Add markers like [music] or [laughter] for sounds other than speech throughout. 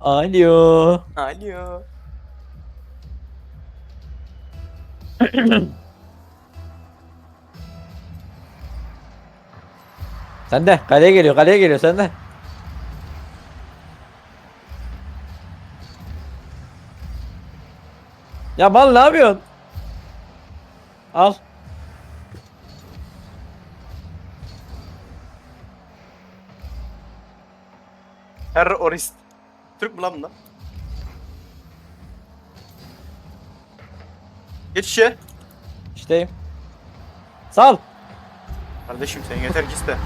Alo. Alo. [clears throat] Sen de kaleye geliyor kaleye geliyor sen de. Ya mal ne yapıyorsun? Al. Terörist. Türk mü lan bunlar? Geç işe. İşteyim. Sal. Kardeşim sen yeter ki iste.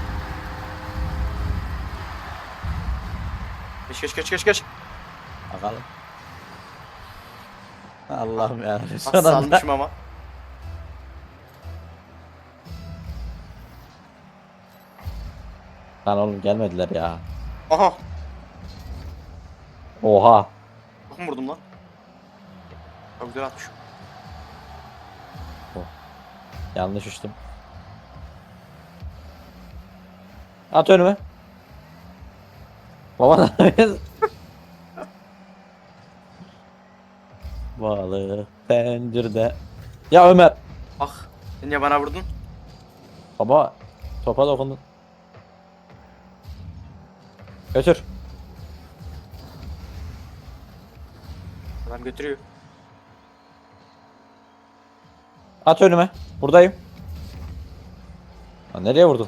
Geç geç geç geç geç. Bakalım. Allah'ım ya. Son Nasıl anda. almışım ama. Lan oğlum gelmediler ya. Aha. Oha. Çok mu vurdum lan? Çok güzel atmış. Yanlış uçtum. At önüme. Baba ne yapıyorsun? [laughs] Balık pencerede. Ya Ömer. Ah. Sen niye bana vurdun? Baba topa dokundun. Götür. Adam götürüyor. At önüme. Buradayım. Lan nereye vurdun?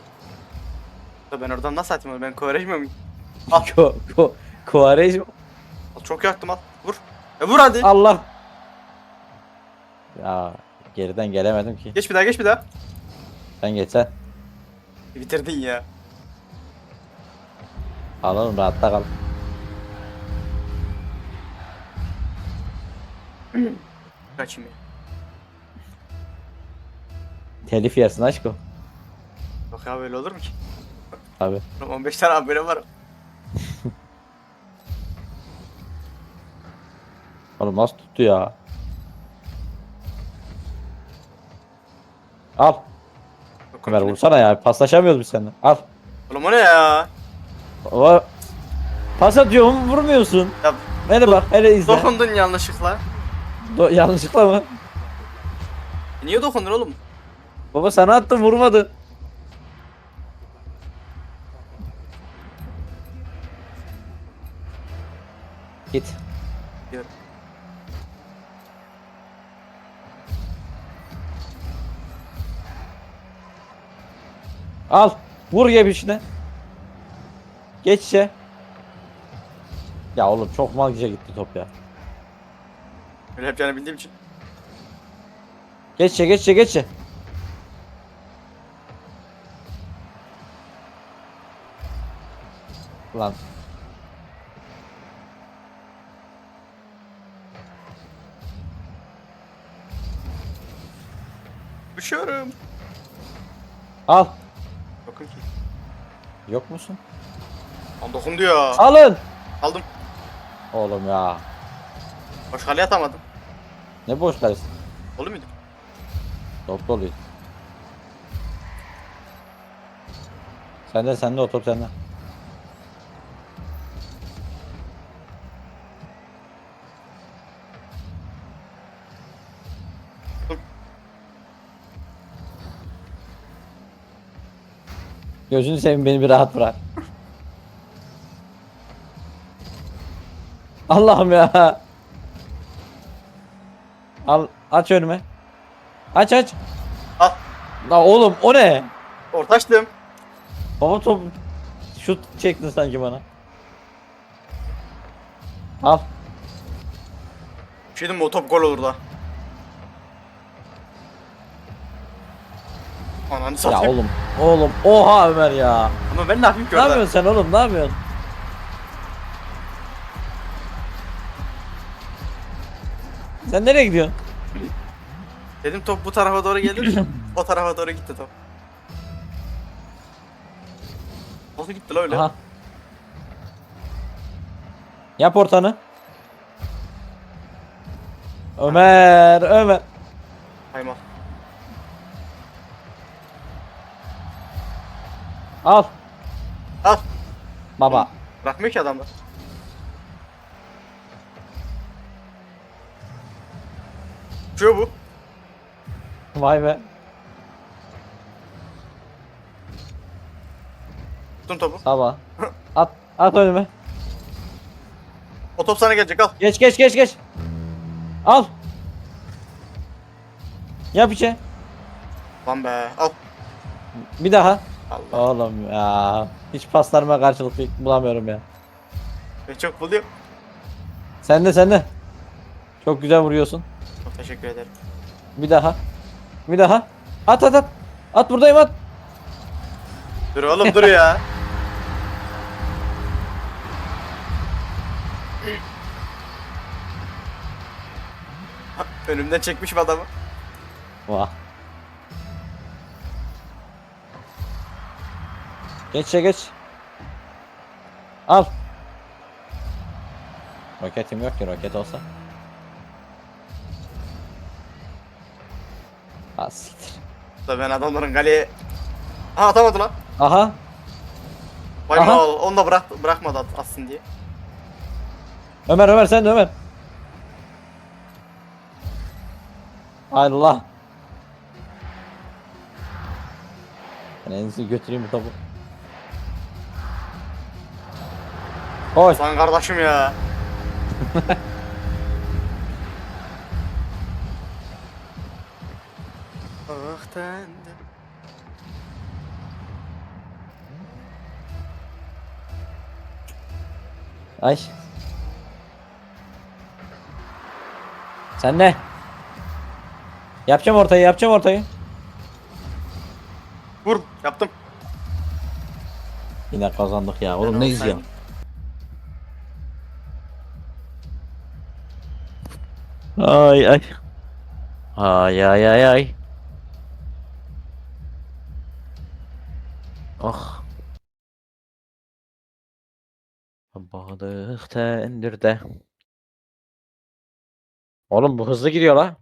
Ya Ben oradan nasıl atayım onu? Ben kovarejmiyor muyum? Ko [laughs] ko Kuarejma. Al, Çok yaktım al. Vur. E vur hadi. Allah. Ya geriden gelemedim ki. Geç bir daha geç bir daha. Sen geçsen. Bitirdin ya. Alalım rahatta kal. Kaçayım ya. Telif yersin aşkım. Yok ya böyle olur mu ki? Abi. Oğlum 15 tane abone var. [laughs] Oğlum nasıl tuttu ya? Al. Yok, Ömer vursana ya. Paslaşamıyoruz biz seninle. Al. Oğlum o ne ya? O... Pas atıyorum vurmuyorsun. Ya bak hele izle. dokundun yanlışlıkla. Do- yanlışlıkla mı? Niye dokundun oğlum? Baba sana attım vurmadı. Git. Al. Vur ye içine. Geç içe. Ya oğlum çok mal gece gitti top ya. Öyle yapacağını bildiğim için. Geç içe geç içe geç içe. Lan. Üşüyorum. Al. Bakın ki. Yok musun? Lan dokundu ya. Alın. Aldım. Oğlum ya. Boş kaleye atamadım. Ne boş kalesi. Olur muydu? Top doluydu. Sende sende o top sende. Gözünü seveyim beni bir rahat bırak. [laughs] Allah'ım ya. Al aç önüme. Aç aç. Al. La oğlum o ne? Ortaçtım. Baba top şut çektin sanki bana. Al. Şey mi? O top gol olur da. Ananı Ya satayım. oğlum. Oğlum. Oha Ömer ya. Ama ben ne yapayım ki Ne orada? yapıyorsun sen oğlum? Ne yapıyorsun? Sen nereye gidiyorsun? Dedim top bu tarafa doğru gelir. [clears throat] o tarafa doğru gitti top. Nasıl gitti la öyle? Aha. Yap ortanı. Ömer, Ömer. Hayma. Al. Al. Baba. Bırakmıyor ki adamlar. Uçuyor bu. Vay be. Tuttum topu. Sabah. At. At önüme. O top sana gelecek al. Geç geç geç geç. Al. Yap içe. Lan be al. Bir daha. Allah. Oğlum ya. Hiç paslarıma karşılık bulamıyorum ya. Ben çok buluyor. Sen de sen de. Çok güzel vuruyorsun. Çok teşekkür ederim. Bir daha. Bir daha. At at at. At buradayım at. Dur oğlum dur ya. [laughs] Önümden çekmişim adamı. Vah. Geç ya geç. Al. Roketim yok ki roket olsa. Ha siktir. Da ben adamların kaleye... Ha atamadı lan. Aha. Vay Aha. mal onu da bırak, bırakmadı at, atsın diye. Ömer Ömer sen de Ömer. Allah. Ben en iyisi götüreyim bu topu. Koy. Lan kardeşim ya. [laughs] ah tendim. Ay. Sen ne? Yapacağım ortayı, yapacağım ortayı. Vur yaptım. Yine kazandık ya. Oğlum Ben ne olsaydım- izliyorsun? Ay ay. Ay ay ay ay. Ah. Balık tendirde. Oğlum bu hızlı gidiyor la.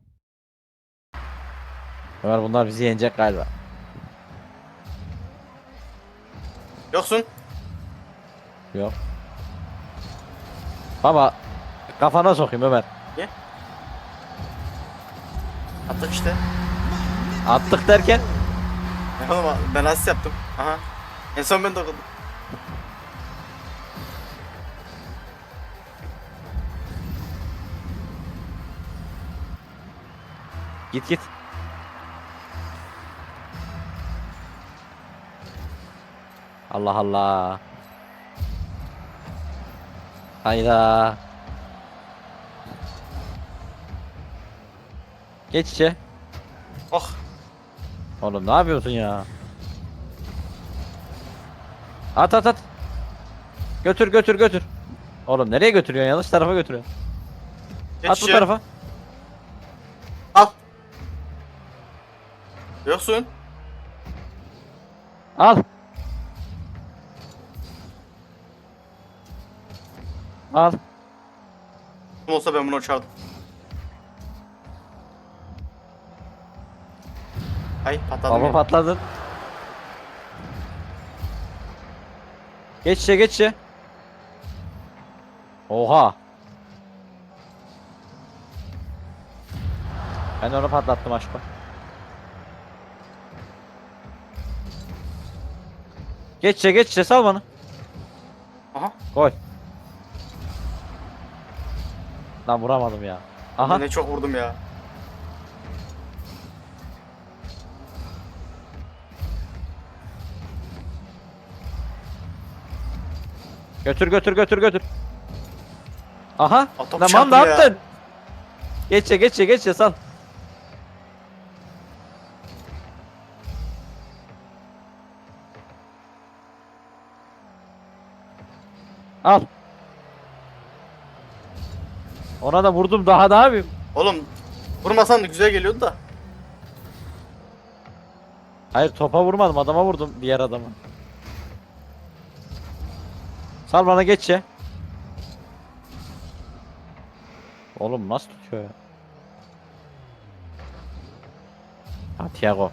Ömer bunlar bizi yenecek galiba. Yoksun. Yok. Baba kafana sokayım Ömer. Attık işte. Attık derken Ya [laughs] oğlum ben asist yaptım. Aha. En son ben dokundum. git git. Allah Allah. Hayda. Geç içe. Oh. Oğlum ne yapıyorsun ya? At at at. Götür götür götür. Oğlum nereye götürüyorsun? Yanlış tarafa götürüyorsun. Geç at bu tarafa. Al. Yoksun. Al. Al. Olsa ben bunu uçardım. Ay patladım Baba patladın. Geç içe geç içe. Oha. Ben onu patlattım aşkım. Geç içe geç içe sal bana. Aha. Gol. Lan vuramadım ya. Aha. Ne çok vurdum ya. Götür götür götür götür. Aha. Lan çarptı ne ya. yaptın? Geçe geçe geçe sal. Al. Ona da vurdum daha ne yapayım? Oğlum vurmasan da güzel geliyordu da. Hayır topa vurmadım adama vurdum diğer adama. Sal bana geç ya. Oğlum nasıl tutuyor ya? Ha Thiago.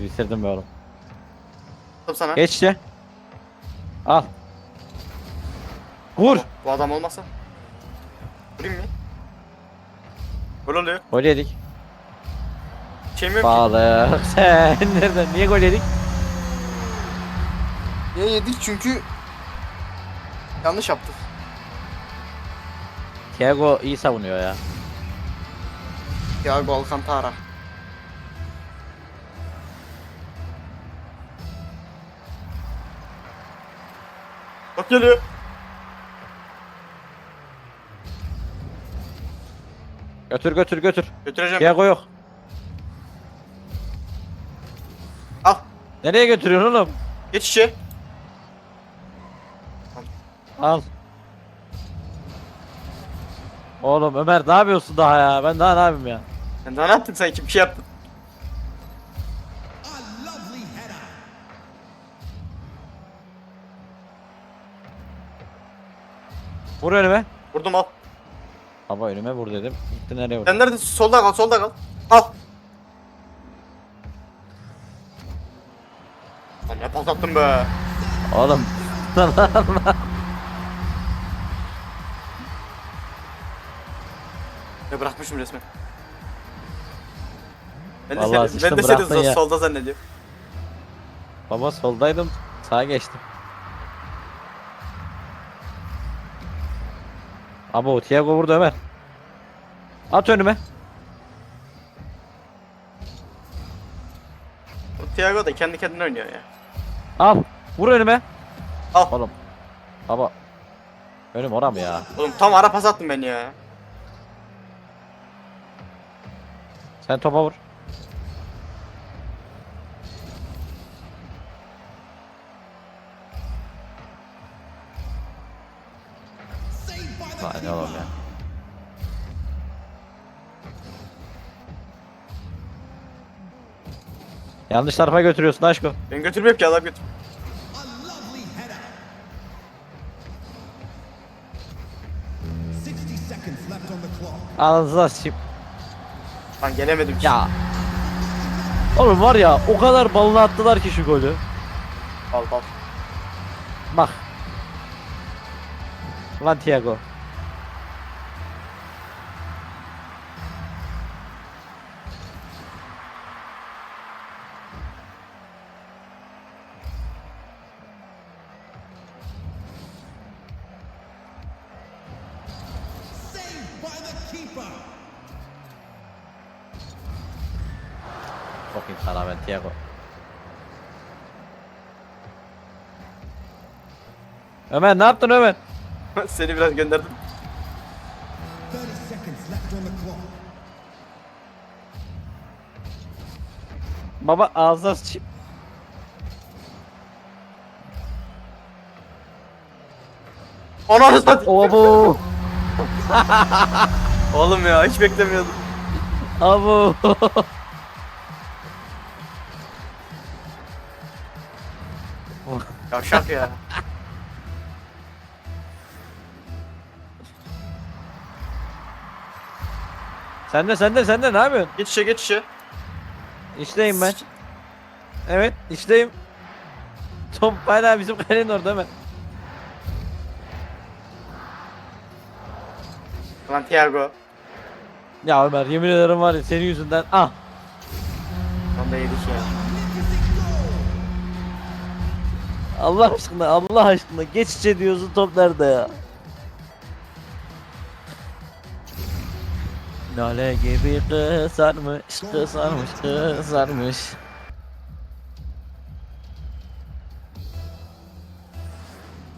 Bitirdim be oğlum. Attım sana. Geç ya. Al. Vur. Bu adam olmasa. Vurayım mı? Gol oluyor. Gol yedik. Şeyim yok ki. Bağlı. [laughs] Sen nereden? Niye gol yedik? Niye yedik çünkü yanlış yaptık. Thiago iyi savunuyor ya. Thiago Alcantara. Bak geliyor. Götür götür götür. Götüreceğim. Thiago yok. Al. Nereye götürüyorsun oğlum? Geç içe. Al. Oğlum Ömer ne yapıyorsun daha ya? Ben daha ne yapayım ya? Sen daha ne yaptın sen kim şey yaptın? Vur önüme. Vurdum al. Baba önüme vur dedim. Gitti nereye vur? Sen neredesin? Solda kal solda kal. Al. Lan ne pas attın be. Oğlum. [laughs] Ne bırakmışım resmen. Ben de Vallahi seni, ben de seni bıraktın ya. solda zannediyorum. Baba soldaydım. Sağa geçtim. Abo Thiago vurdu Ömer. At önüme. O Thiago da kendi kendine oynuyor ya. Al. Vur önüme. Al. Oğlum. Baba. Önüm oram ya. Oğlum tam ara pas attın beni ya. Sen topa vur. Lan ne oğlum ya. Yanlış tarafa götürüyorsun aşkım. Ben götürmüyorum ki adam götür. A lovely header. 60 seconds left on the clock. Ağzına sıçayım. Lan gelemedim ki. Ya. Oğlum var ya o kadar balına attılar ki şu golü. Al al. Bak. Lan Thiago. Ömer ne yaptın Ömer? Seni biraz gönderdim. 30 seconds left on the clock. Baba ağzına sıçayım. Ananı satayım. Obu. [laughs] Oğlum ya hiç beklemiyordum. Abu. Yavşak ya. Sen de sen de sen de ne yapıyorsun? Geç içe geç içe. İşteyim ben. Evet işteyim. Top hala bizim kalenin orada Ömer. Lan Thiago. Ya Ömer yemin ederim var ya senin yüzünden ah. Lan da yedik ya. Allah aşkına Allah aşkına geç içe diyorsun top nerede ya? Lale gibi kızarmış kızarmış kızarmış.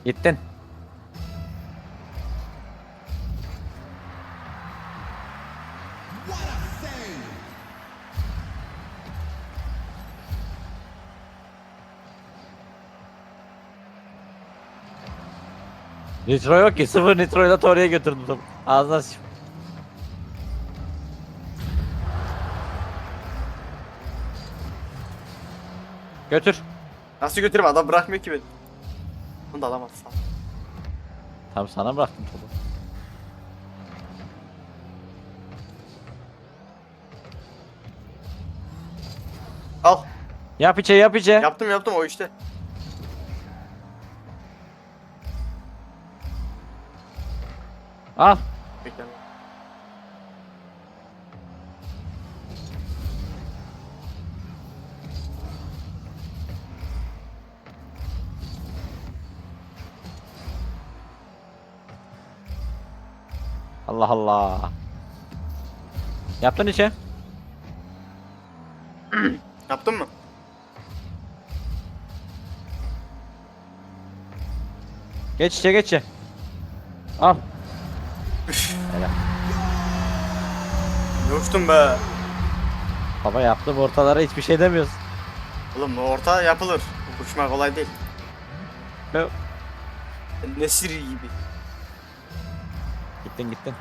Gittin. Nitro yok ki sıfır nitroyla oraya götürdüm. Ağzına sıçayım. Götür. Nasıl götüreyim adam bırakmıyor ki beni. Bunu da alamaz. sağ ol. Tam sana bıraktım topu. Al. Yap içe yap içe. Yaptım yaptım o işte. Al. Allah Allah. Yaptın içe. [clears throat] Yaptın mı? Geç içe geç içe. Al. Helal. Ne uçtun be? Baba yaptım ortalara hiçbir şey demiyoruz. Oğlum orta yapılır. Uçma kolay değil. Yok. Nesir gibi. Gittin gittin.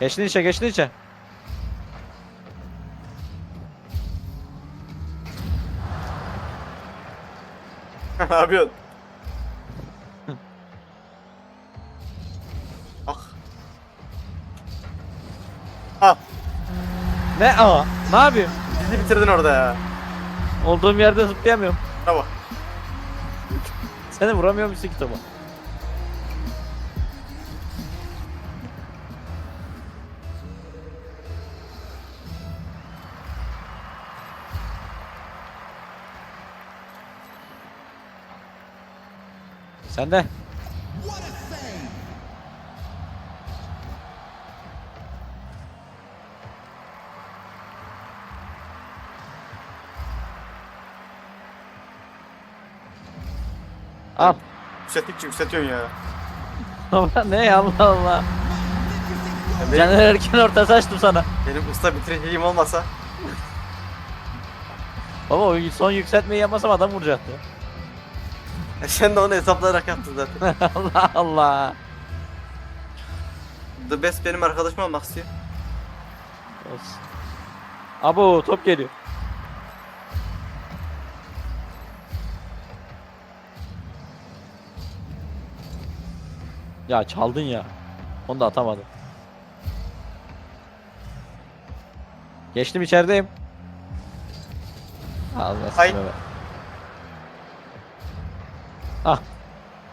Geçtin içe geçtin içe. ne yapıyorsun? [laughs] ah. Ah. Ne aa? Ne yapayım? Bizi bitirdin orada ya. Olduğum yerde zıplayamıyorum. Bak. Seni vuramıyor musun kitabı? Sen de. Al. Yükselttikçe yükseltiyorsun ya. Ne Allah Allah. ya benim, Caner erken orta saçtım sana. benim usta bitireceğim olmasa. Baba o son yükseltmeyi yapmasam adam vuracaktı. E sen de onu hesaplayarak yaptın zaten. [laughs] Allah Allah. The best benim arkadaşım olmak istiyor. Olsun. Abo top geliyor. Ya çaldın ya. Onu da atamadım. Geçtim içerideyim. Allah Ay. seni be. Ah.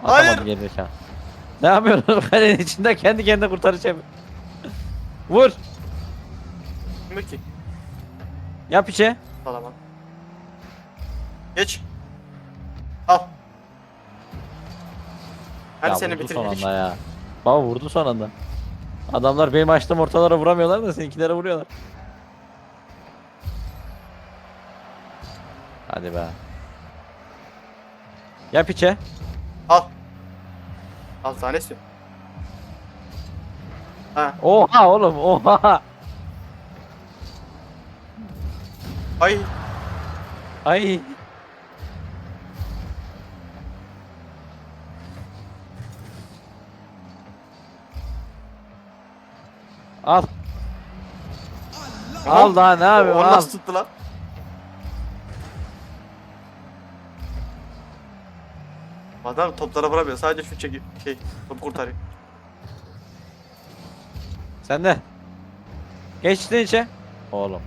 Hayır. Atamadım gerizekalı. Ne yapıyorsun? [laughs] Kalenin içinde kendi kendine kurtaracağım. Vur. Kim ki? Yap içe. Falan. Geç. Al. Hadi ya seni vurdu son bitirdik. anda ya. Baba vurdu son anda. Adamlar benim açtığım ortalara vuramıyorlar da seninkilere vuruyorlar. Hadi be. Yap içe. Al. Tane istiyorum. Ha. Oha oğlum oha. Ay. Ay. Al. Al daha ne? Onu Al. nasıl tuttu lan? Adam toplara vuramıyor. Sadece şu çekiyor. Şey, topu kurtarıyor. Sen de. Geçtin içe. Oğlum.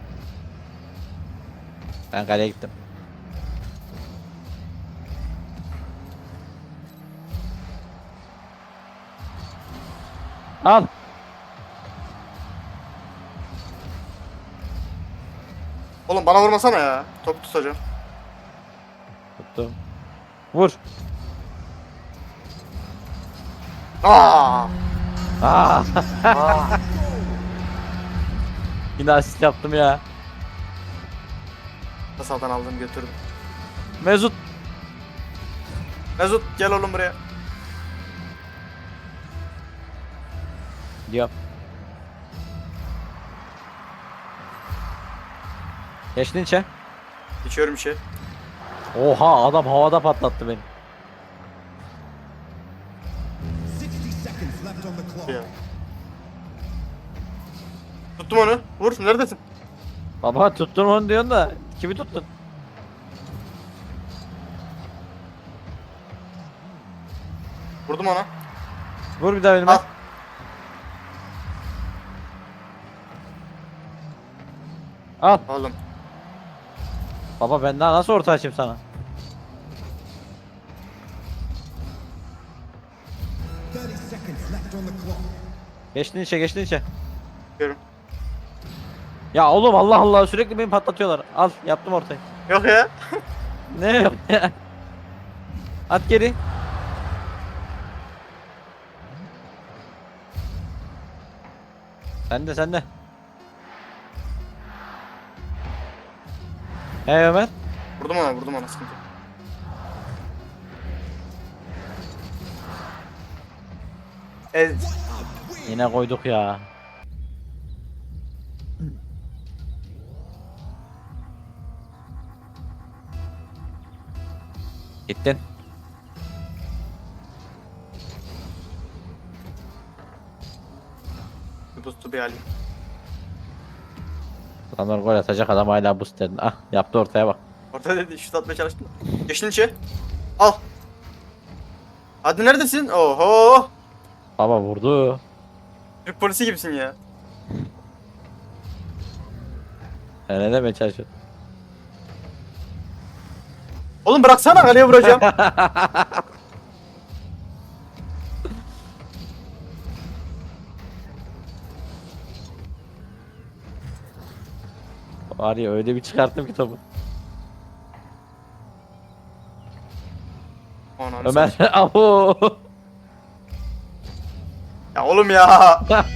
Ben kaleye gittim. Al. Oğlum bana vurmasana ya. Topu tutacağım. Tuttum. Vur. Aa! Aa. [laughs] Aa! Yine asist yaptım ya. Masaldan aldım götürdüm. Mesut. Mesut gel oğlum buraya. Diyor. Geçtin içe. İçiyorum şey. Oha adam havada patlattı beni. Tuttum onu. Vur. Neredesin? Baba tuttun onu diyorsun da kimi tuttun? Vurdum ona. Vur bir daha önüme. Al. Al. Oğlum. Baba ben daha nasıl orta açayım sana? 30 seconds left on the clock. Geçtin içe geçtin içe. Görüm. Ya oğlum Allah Allah sürekli beni patlatıyorlar. Al yaptım ortayı. Yok ya. [laughs] Ne yok ya? At geri. Sen de sen de. Hey Ömer. Vurdum ona vurdum ona sıkıntı. yok. E, Yine koyduk ya. Gittin. bir boost'u bir alayım. Adamlar gol atacak adam hala boost dedin. Ah yaptı ortaya bak. Orta dedi şut atmaya çalıştım. Geçtin içe. Al. Hadi neredesin? Oho. Baba vurdu. Türk polisi gibisin ya. Sen ne demeye çalışıyorsun? Oğlum bıraksana kaleye vuracağım. [laughs] Var ya öyle bir çıkarttım ki topu. Ananı Ömer satayım. [laughs] ahu. Ya oğlum ya. [laughs]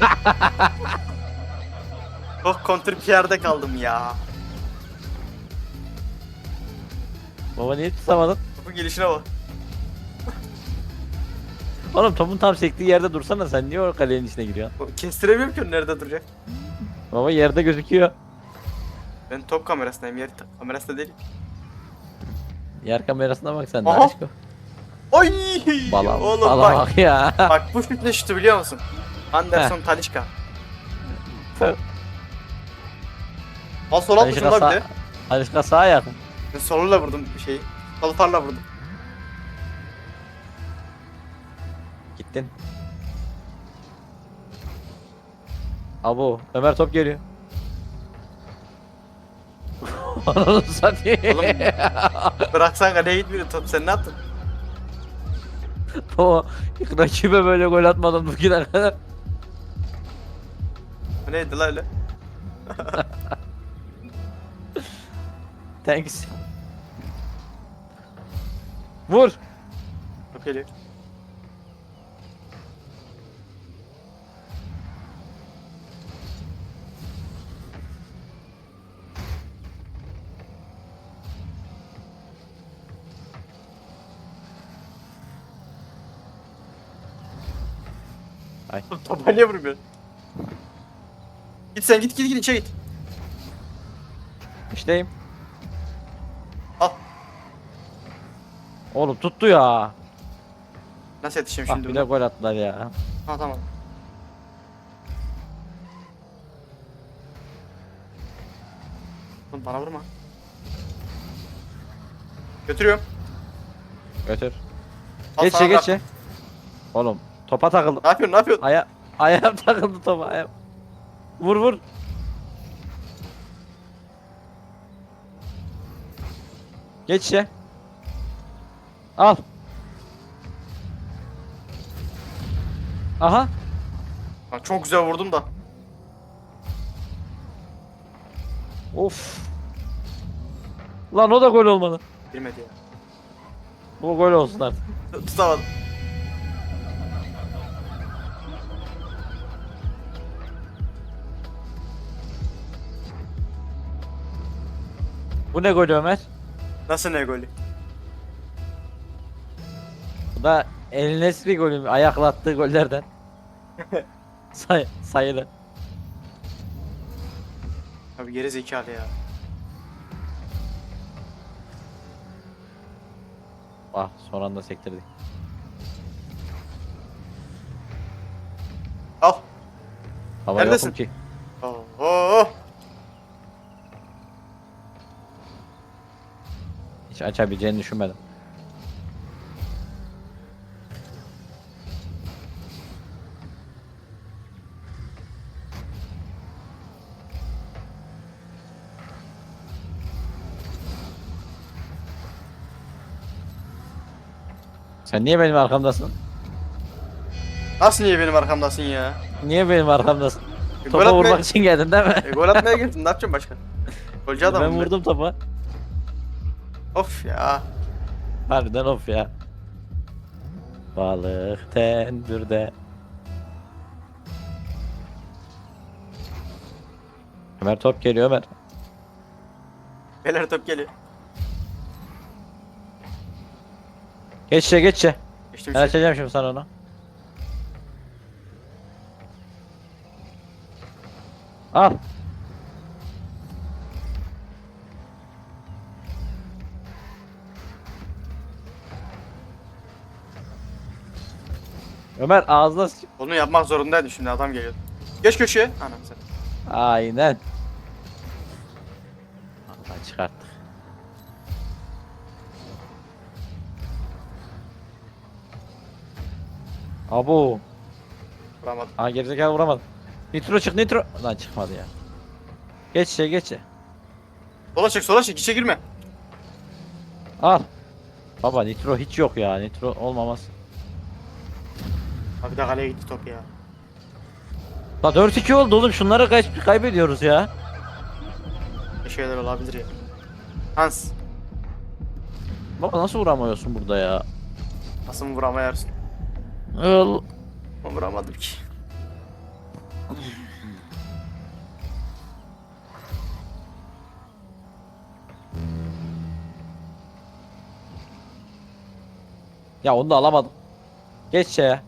Çok kontrpiyerde kaldım ya. Baba niye tutamadın? Topun gelişine bak. [laughs] Oğlum topun tam sektiği yerde dursana sen niye o kalenin içine giriyorsun? Kestiremiyorum ki onu nerede duracak. Baba yerde gözüküyor. Ben top kamerasındayım yer kamerasında değilim. Yer kamerasına bak sen de Aha. aşkım. Oy! Bala, Oğlum bala bak. bak ya. [laughs] Bak bu şut ne şutu biliyor musun? Anderson Talişka. Heh. Al sol atmışım Alişka da bir sağ, de. Alişka sağa yakın. Soluyla vurdum şeyi. Sol farla vurdum. Gittin. Abo Ömer top geliyor. [laughs] Ananı satayım. Oğlum bıraksan kaleye gitmiyor top sen ne yaptın? [laughs] Baba rakibe böyle gol atmadım bugüne kadar. Bu neydi la öyle? Thanks. Vur. Geliyor. Ay. [laughs] Niye vurmuyor? Git sen git git git içe git. İşteyim. Oğlum tuttu ya. Nasıl yetişeyim Bak şimdi bir de buna? gol attılar ya. Ha tamam. Oğlum bana vurma. Götürüyorum. Götür. Al Geçe sana kart. geçe. Oğlum topa takıldım. Ne yapıyorsun ne yapıyorsun? Aya ayağım [laughs] takıldı topa ayağım. Vur vur. Geç içe. Al. Aha. Lan çok güzel vurdum da. Of. Lan o da gol olmadı. Girmedi ya. Bu gol olsun artık. Tut- Tutamadım. Bu ne gol Ömer? Nasıl ne golü? Da El Nesri golü ayakla attığı gollerden. [laughs] Say sayılı. Abi geri zekalı ya. Ah son anda sektirdik. Al. Hava Neredesin? yokum ki. Oo. Hiç açabileceğini düşünmedim. Sen niye benim arkamdasın? Nasıl niye benim arkamdasın ya? Niye benim arkamdasın? E, gol Topa atmaya, vurmak için geldin değil mi? e, gol atmaya girdin ne yapacağım başka? Golcü adamım ben vurdum topa. Of ya. Harbiden of ya. Balık tendürde. Ömer top geliyor Ömer. Beyler top geliyor. Geç içe geç içe. Geçtim Ben açacağım şimdi sana onu. Al. Ömer ağzına s- Onu yapmak zorundaydım şimdi adam geliyor. Geç köşeye. Anam sen. Aynen. Abo. Vuramadım. Aa gerizekalı vuramadı. Nitro çık nitro. Lan çıkmadı ya. Geç şey geç şey. Sola çek sola çek. İçe girme. Al. Baba nitro hiç yok ya. Nitro olmamaz. Abi de kaleye gitti top ya. La 4-2 oldu oğlum. Şunları kaç kaybediyoruz ya. Bir şeyler olabilir ya. Hans. Baba nasıl vuramıyorsun burada ya? Nasıl vuramayarsın? Ben vuramadım ki. Ya onu da alamadım. Geç şeye.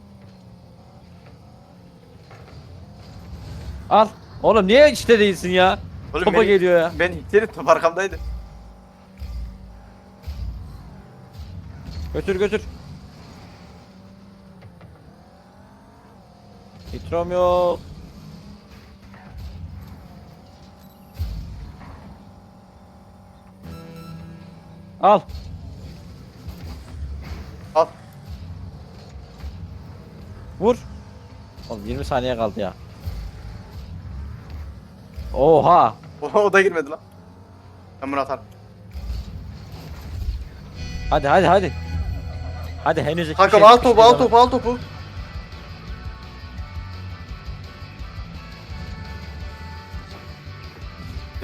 Al. Oğlum niye işte değilsin ya? Oğlum Topa beni- geliyor ya. Ben hitlerim top arkamdaydı. Götür götür. Nitrom yok. Al. Al. Vur. Oğlum 20 saniye kaldı ya. Oha. O, da girmedi lan. Ben bunu atarım. Hadi hadi hadi. Hadi henüz Kanka şey- al topu al topu al topu.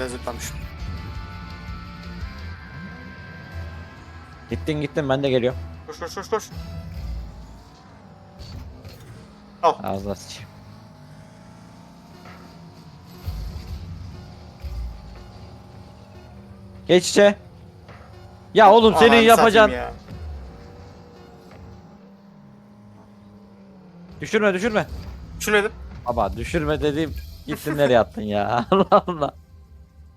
Biraz zıplamışım. Gittin gittin ben de geliyorum. Koş koş koş koş. Al. Ağzına sıçayım. Geç içe. Ya oğlum senin Ananı yapacağın. satayım ya. Düşürme düşürme. Şu nedir? Baba düşürme dediğim gittin nereye attın ya. [laughs] Allah Allah.